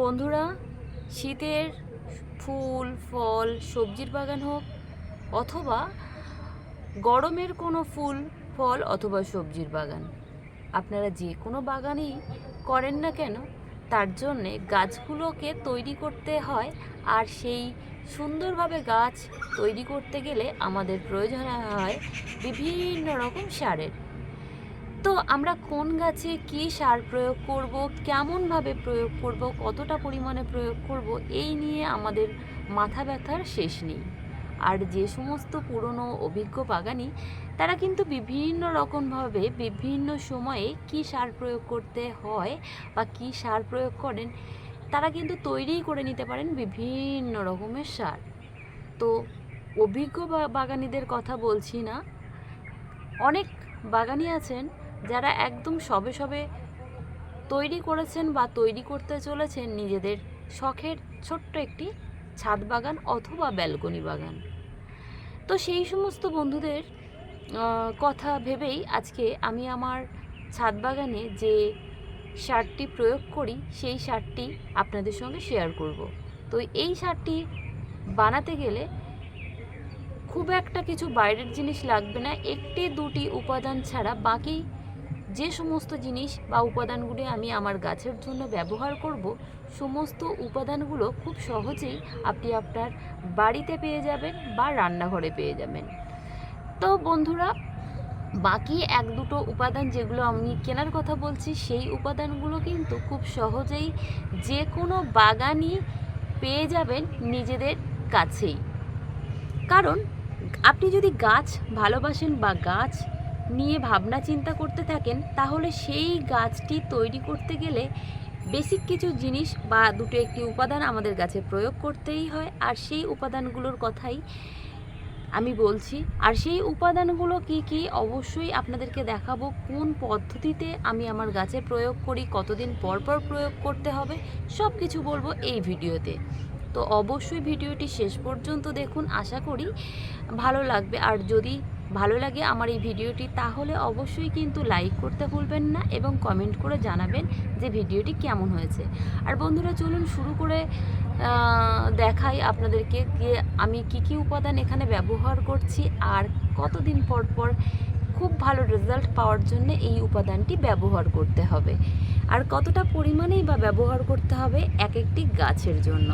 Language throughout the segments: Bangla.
বন্ধুরা, শীতের ফুল, ফল, সবজির বাগান হোক অথবা গরমের কোনো ফুল, ফল অথবা সবজির বাগান, আপনারা যে কোনো বাগানই করেন না কেন, তার জন্যে গাছগুলোকে তৈরি করতে হয় আর সেই সুন্দরভাবে গাছ তৈরি করতে গেলে আমাদের প্রয়োজন হয় বিভিন্ন রকম সারের। আমরা কোন গাছে কি সার প্রয়োগ করব, কেমনভাবে প্রয়োগ করব, কতটা পরিমাণে প্রয়োগ করব, এই নিয়ে আমাদের মাথা ব্যথার শেষ নেই। আর যে সমস্ত পুরনো অভিজ্ঞ বাগানি, তারা কিন্তু বিভিন্ন রকমভাবে বিভিন্ন সময়ে কি সার প্রয়োগ করতে হয় বা কি সার প্রয়োগ করেন, তারা কিন্তু তৈরিই করে নিতে পারেন বিভিন্ন রকমের সার। তো অভিজ্ঞ বাগানিদের কথা বলছি না। অনেক বাগানি আছেন যারা একদম সবে সবে তৈরি করেছেন বা তৈরি করতে চলেছেন নিজেদের শখের ছোট্ট একটি ছাদ বাগান অথবা ব্যালকনি বাগান। তো সেই সমস্ত বন্ধুদের কথা ভেবেই আজকে আমি আমার ছাদ বাগানে যে সারটি প্রয়োগ করি, সেই সারটি আপনাদের সঙ্গে শেয়ার করব। তো এই সারটি বানাতে গেলে খুব একটা কিছু বাইরের জিনিস লাগবে না, একটি দুটি উপাদান ছাড়া বাকি যে সমস্ত জিনিস বা উপাদানগুলি আমি আমার গাছের জন্য ব্যবহার করব, সমস্ত উপাদানগুলো খুব সহজেই আপনি আপনার বাড়িতে পেয়ে যাবেন বা রান্নাঘরে পেয়ে যাবেন। তো বন্ধুরা, বাকি এক দুটো উপাদান যেগুলো আমি কেনার কথা বলছি, সেই উপাদানগুলো কিন্তু খুব সহজেই যে কোনো বাগানই পেয়ে যাবেন নিজেদের কাছেই। কারণ, আপনি যদি গাছ ভালোবাসেন বা গাছ নিয়ে ভাবনা চিন্তা করতে থাকেন, তাহলে সেই গাছটি তৈরি করতে গেলে বেসিক কিছু জিনিস বা দুটো একটি উপাদান আমাদের গাছে প্রয়োগ করতেই হয়। আর সেই উপাদানগুলোর কথাই আমি বলছি। আর সেই উপাদানগুলো কি কি? অবশ্যই আপনাদেরকে দেখাবো কোন পদ্ধতিতে আমি আমার গাছে প্রয়োগ করি, কতদিন পর পর প্রয়োগ করতে হবে সব কিছু বলব এই ভিডিওতে। তো অবশ্যই ভিডিওটি শেষ পর্যন্ত দেখুন। আশা করি ভালো লাগবে। আর যদি ভালো লাগে আমার এই ভিডিওটি, তাহলে অবশ্যই কিন্তু লাইক করতে ভুলবেন না এবং কমেন্ট করে জানাবেন যে ভিডিওটি কেমন হয়েছে। আর বন্ধুরা, চলুন শুরু করে দেখাই আপনাদেরকে যে আমি কি কি উপাদান এখানে ব্যবহার করছি আর কতদিন পর পর খুব ভালো রেজাল্ট পাওয়ার জন্য এই উপাদানটি ব্যবহার করতে হবে। আর কতটা পরিমাণেই বা ব্যবহার করতে হবে এক একটি গাছের জন্য।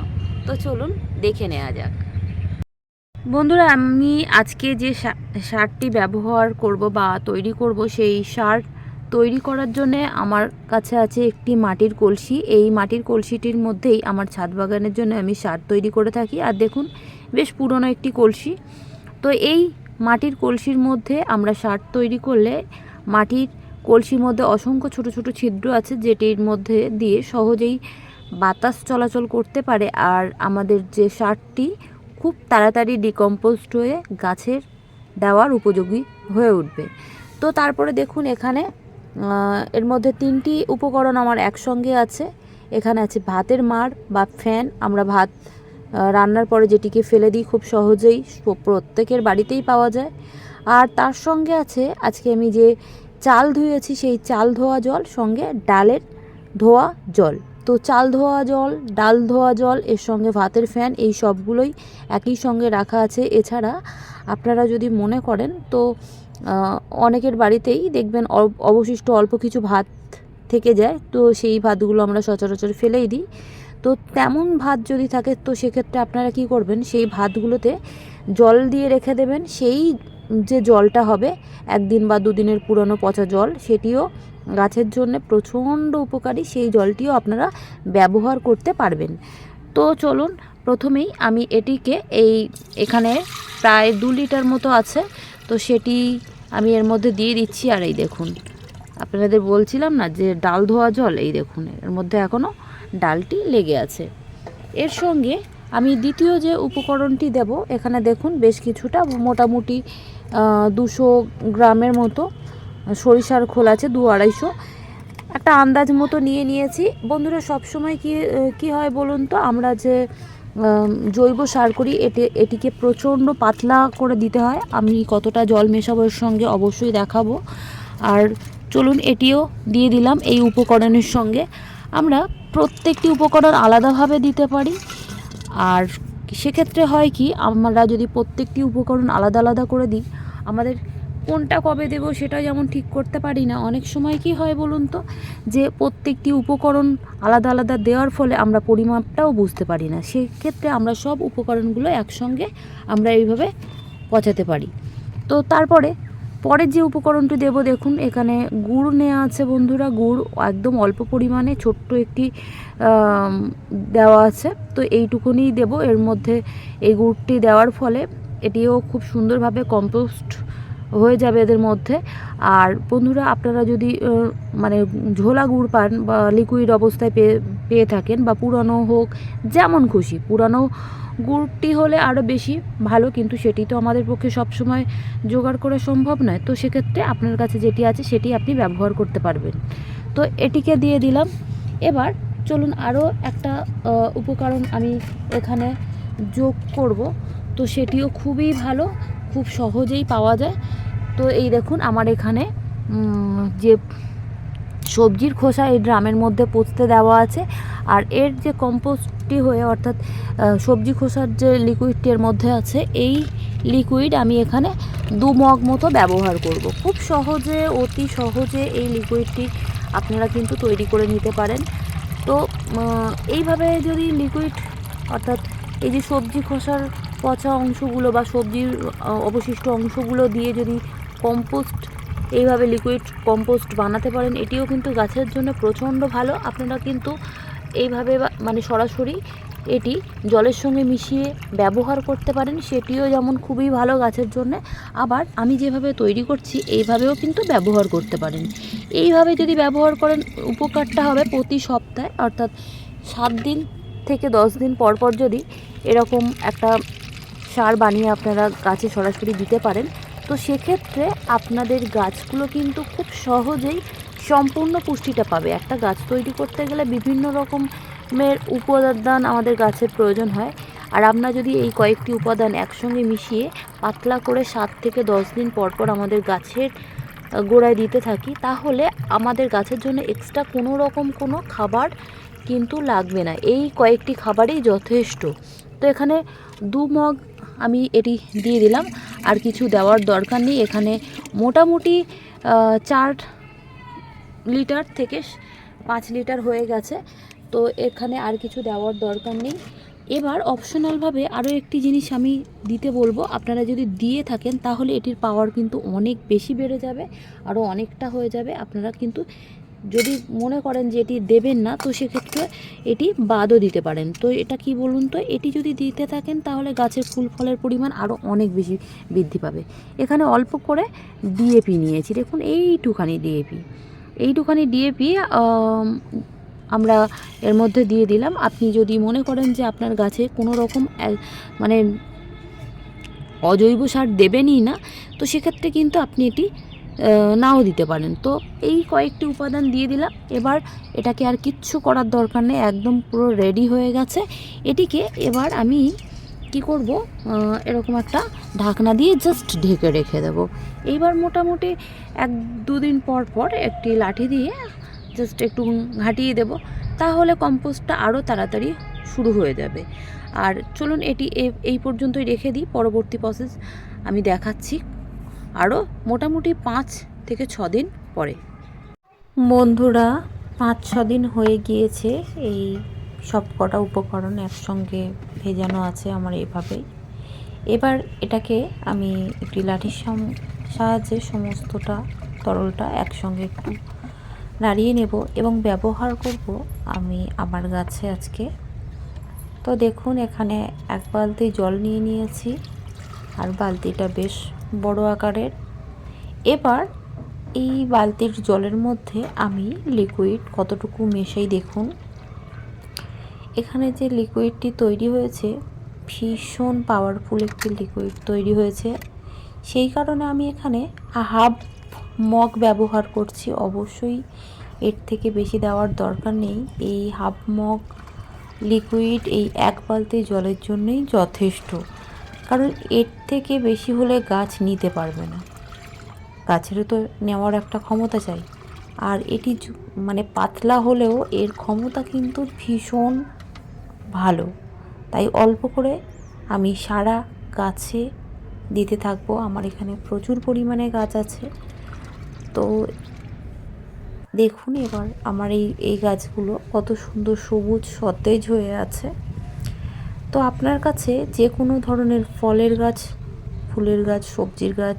তো চলুন দেখে নেওয়া যাক। বন্ধুরা, আমি আজকে যে সারটি ব্যবহার করব বা তৈরি করব সেই সার তৈরি করার জন্য আমার কাছে আছে একটি মাটির কলসি। এই মাটির কলসিটির মধ্যেই আমার ছাদ বাগানের জন্য আমি সার তৈরি করে থাকি। আর দেখুন, বেশ পুরনো একটি কলসি। তো এই মাটির কলসির মধ্যে আমরা সার তৈরি করলে মাটির কলসির মধ্যে অসংখ্য ছোট ছোট ছিদ্র আছে যেটির মধ্যে দিয়ে সহজেই বাতাস চলাচল করতে পারে। আর আমাদের যে সারটি খুব তাড়াতাড়ি ডিকম্পোস্ট হয়ে গাছের দেওয়ার উপযোগী হয়ে উঠবে। তো তারপরে দেখুন এখানে এর মধ্যে তিনটি উপকরণ আমার একসঙ্গে আছে। এখানে আছে ভাতের মাড় বা ফ্যান। আমরা ভাত রান্নার পরে যেটিকে ফেলে দিই খুব সহজেই প্রত্যেকের বাড়িতেই পাওয়া যায়। আর তার সঙ্গে আছে, আজকে আমি যে চাল ধুয়েছি সেই চাল ধোয়া জল, সঙ্গে ডালের ধোয়া জল। তো চাল ধোয়া জল, ডাল ধোয়া জল, এর সঙ্গে ভাতের ফ্যান, এই সবগুলোই একই সঙ্গে রাখা আছে। এছাড়া আপনারা যদি মনে করেন, তো অনেকের বাড়িতেই দেখবেন অবশিষ্ট অল্প কিছু ভাত থেকে যায়, তো সেই ভাতগুলো আমরা সচরাচর ফেলেই দিই। তো তেমন ভাত যদি থাকে, তো সেক্ষেত্রে আপনারা কি করবেন, সেই ভাতগুলোতে জল দিয়ে রেখে দেবেন। সেই যে জলটা হবে, একদিন বা দুদিনের পুরনো পচা জল, সেটিও গাছের জন্য প্রচণ্ড উপকারী। সেই জলটিও আপনারা ব্যবহার করতে পারবেন। তো চলুন, প্রথমেই আমি এটিকে এই এখানে প্রায় দু লিটার মতো আছে, তো সেটি আমি এর মধ্যে দিয়ে দিচ্ছি। আর এই দেখুন, আপনাদের বলছিলাম না যে ডাল ধোয়া জল, এই দেখুন, এর মধ্যে এখনও ডালটি লেগে আছে। এর সঙ্গে আমি দ্বিতীয় যে উপকরণটি দেব, এখানে দেখুন বেশ কিছুটা মোটামুটি দুশো গ্রামের মতো সরিষার খোল আছে, দু আড়াইশো। একটা আন্দাজ মতো নিয়ে নিয়েছি। বন্ধুরা, সবসময় কি কি হয় বলুন তো, আমরা যে জৈব সার করি, এটি, এটিকে প্রচণ্ড পাতলা করে দিতে হয়। আমি কতটা জল মেশাবো এর সঙ্গে অবশ্যই দেখাবো। আর চলুন, এটিও দিয়ে দিলাম এই উপকরণের সঙ্গে। আমরা প্রত্যেকটি উপকরণ আলাদাভাবে দিতে পারি। আর সেক্ষেত্রে হয় কি, আমরা যদি প্রত্যেকটি উপকরণ আলাদা আলাদা করে দিই, আমাদের কোনটা কবে দেব সেটা যেমন ঠিক করতে পারি না, অনেক সময় কি হয় বলুন তো, যে প্রত্যেকটি উপকরণ আলাদা আলাদা দেওয়ার ফলে আমরা পরিমাপটাও বুঝতে পারি না। সেক্ষেত্রে আমরা সব উপকরণগুলো একসঙ্গে আমরা এইভাবে পচাতে পারি। তো তারপরে পরের যে উপকরণটি দেব, দেখুন, এখানে গুড় নেওয়া আছে বন্ধুরা, গুড় একদম অল্প পরিমাণে, ছোট্ট একটি দেওয়া আছে। তো এইটুকুনি দেব, এর মধ্যে এই গুড়টি দেওয়ার ফলে এটিও খুব সুন্দরভাবে কম্পোস্ট হয়ে যাবে এদের মধ্যে। আর বন্ধুরা, আপনারা যদি মানে ঝোলা গুড় পান বা লিকুইড অবস্থায় পেয়ে পেয়ে থাকেন বা পুরানো হোক, যেমন খুশি, পুরানো গুড়টি হলে আরও বেশি ভালো, কিন্তু সেটি তো আমাদের পক্ষে সবসময় জোগাড় করা সম্ভব নয়। তো সেক্ষেত্রে আপনার কাছে যেটি আছে সেটি আপনি ব্যবহার করতে পারবেন। তো এটিকে দিয়ে দিলাম। এবার চলুন আরও একটা উপকরণ আমি এখানে যোগ করব। তো সেটিও খুবই ভালো, খুব সহজেই পাওয়া যায়। তো এই দেখুন আমার এখানে যে সবজির খোসা এই ড্রামের মধ্যে পচতে দেওয়া আছে। আর এর যে কম্পোস্টটি হয়ে অর্থাৎ সবজি খোসার যে লিকুইডটি এর মধ্যে আছে, এই লিকুইড আমি এখানে দু মগ মতো ব্যবহার করব। খুব সহজে, অতি সহজে এই লিকুইডটি আপনারা কিন্তু তৈরি করে নিতে পারেন। তো এইভাবে যদি লিকুইড অর্থাৎ এই যে সবজি খোসার পচা অংশগুলো বা সবজির অবশিষ্ট অংশগুলো দিয়ে যদি কম্পোস্ট এইভাবে লিকুইড কম্পোস্ট বানাতে পারেন। এটিও কিন্তু গাছের জন্য প্রচণ্ড ভালো। আপনারা কিন্তু এইভাবে মানে সরাসরি এটি জলের সঙ্গে মিশিয়ে ব্যবহার করতে পারেন। সেটিও যেমন খুবই ভালো গাছের জন্য। আবার আমি যেভাবে তৈরি করছি, এইভাবেও কিন্তু ব্যবহার করতে পারেন। এইভাবে যদি ব্যবহার করেন, উপকারটা হবে প্রতি সপ্তাহে, অর্থাৎ সাত দিন থেকে দশ দিন পর পর যদি এরকম একটা সার বানিয়ে আপনারা গাছে সরাসরি দিতে পারেন তো সেক্ষেত্রে আপনাদের গাছগুলো কিন্তু খুব সহজেই সম্পূর্ণ পুষ্টিটা পাবে। একটা গাছ তৈরি করতে গেলে বিভিন্ন রকমের উপাদান আমাদের গাছের প্রয়োজন হয়। আর আমরা যদি এই কয়েকটি উপাদান একসঙ্গে মিশিয়ে পাতলা করে সাত থেকে দশ দিন পর পর আমাদের গাছের গোড়ায় দিতে থাকি, তাহলে আমাদের গাছের জন্য এক্সট্রা কোনো রকম কোনো খাবার কিন্তু লাগবে না। এই কয়েকটি খাবারই যথেষ্ট। তো এখানে দু মগ আমি এটি দিয়ে দিলাম। আর কিছু দেওয়ার দরকার নেই। এখানে মোটামুটি চার লিটার থেকে পাঁচ লিটার হয়ে গেছে। তো এখানে আর কিছু দেওয়ার দরকার নেই। এবার অপশনালভাবে আরও একটি জিনিস আমি দিতে বলব। আপনারা যদি দিয়ে থাকেন, তাহলে এটির পাওয়ার কিন্তু অনেক বেশি বেড়ে যাবে আরও অনেকটা হয়ে যাবে। আপনারা কিন্তু যদি মনে করেন যে এটি দেবেন না, তো সেক্ষেত্রে এটি বাদও দিতে পারেন। তো এটা কি বলুন তো, এটি যদি দিতে থাকেন, তাহলে গাছের ফুল ফলের পরিমাণ আরও অনেক বেশি বৃদ্ধি পাবে। এখানে অল্প করে ডিএপি নিয়েছি। দেখুন, এইটুখানি ডিএপি এইটুখানি ডিএপি আমরা এর মধ্যে দিয়ে দিলাম। আপনি যদি মনে করেন যে আপনার গাছে কোনো রকম মানে অজৈব সার দেবেনই না, তো সেক্ষেত্রে কিন্তু আপনি এটি নাও দিতে পারেন। তো এই কয়েকটি উপাদান দিয়ে দিলাম। এবার এটাকে আর কিচ্ছু করার দরকার নেই, একদম পুরো রেডি হয়ে গেছে। এটিকে এবার আমি কি করব? এরকম একটা ঢাকনা দিয়ে জাস্ট ঢেকে রেখে দেব। এইবার মোটামুটি এক দুদিন পর পর একটি লাঠি দিয়ে জাস্ট একটু ঘাটিয়ে দেব। তাহলে কম্পোস্টটা আরও তাড়াতাড়ি শুরু হয়ে যাবে। আর চলুন এটি এই পর্যন্তই রেখে দিই। পরবর্তী প্রসেস আমি দেখাচ্ছি। আরও মোটামুটি পাঁচ থেকে ছ দিন পরে। বন্ধুরা, পাঁচ, ছ দিন হয়ে গিয়েছে। এই সব কটা উপকরণ একসঙ্গে ভেজানো আছে আমার এভাবেই। এবার এটাকে আমি একটি লাঠির সাহায্যে সমস্তটা, তরলটা একসঙ্গে একটু নাড়িয়ে নেব এবং ব্যবহার করব আমি আমার গাছে আজকে। তো দেখুন, এখানে এক বালতি জল নিয়ে নিয়েছি। আর বালতিটা বেশ বড় আকারের। এবার এই বালতির জলের মধ্যে আমি লিকুইড কতটুকু মেশাই দেখুন। এখানে যে লিকুইডটি তৈরি হয়েছে, ভীষণ পাওয়ারফুল একটি লিকুইড তৈরি হয়েছে। সেই কারণে আমি এখানে হাফ মগ ব্যবহার করছি। অবশ্যই এর থেকে বেশি দেওয়ার দরকার নেই। এই হাফ মগ লিকুইড এই এক বালতি জলের জন্যই যথেষ্ট। কারণ এর থেকে বেশি হলে গাছ নিতে পারবে না। গাছেরও তো নেওয়ার একটা ক্ষমতা চাই। আর এটি মানে পাতলা হলেও এর ক্ষমতা কিন্তু ভীষণ ভালো। তাই অল্প করে আমি সারা গাছে দিতে থাকব। আমার এখানে প্রচুর পরিমাণে গাছ আছে। তো দেখুন এবার আমার এই এই গাছগুলো কত সুন্দর সবুজ সতেজ হয়ে আছে। তো আপনার কাছে যে কোনো ধরনের ফলের গাছ, ফুলের গাছ, সবজির গাছ,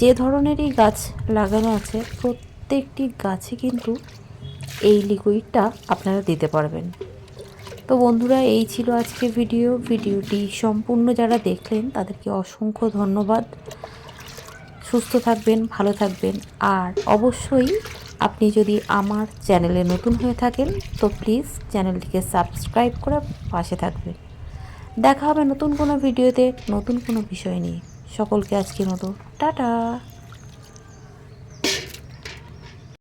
যে ধরনেরই গাছ লাগানো আছে, প্রত্যেকটি গাছে কিন্তু এই লিকুইডটা আপনারা দিতে পারবেন। তো বন্ধুরা, এই ছিল আজকে ভিডিও। ভিডিওটি সম্পূর্ণ যারা দেখলেন, তাদেরকে অসংখ্য ধন্যবাদ। সুস্থ থাকবেন, ভালো থাকবেন। আর অবশ্যই আপনি যদি আমার চ্যানেলে নতুন হয়ে থাকেন, তো প্লিজ চ্যানেলটিকে সাবস্ক্রাইব করে পাশে থাকবেন। দেখা হবে নতুন কোনো ভিডিওতে নতুন কোনো বিষয় নিয়ে। সকলকে আজকের মতো টাটা!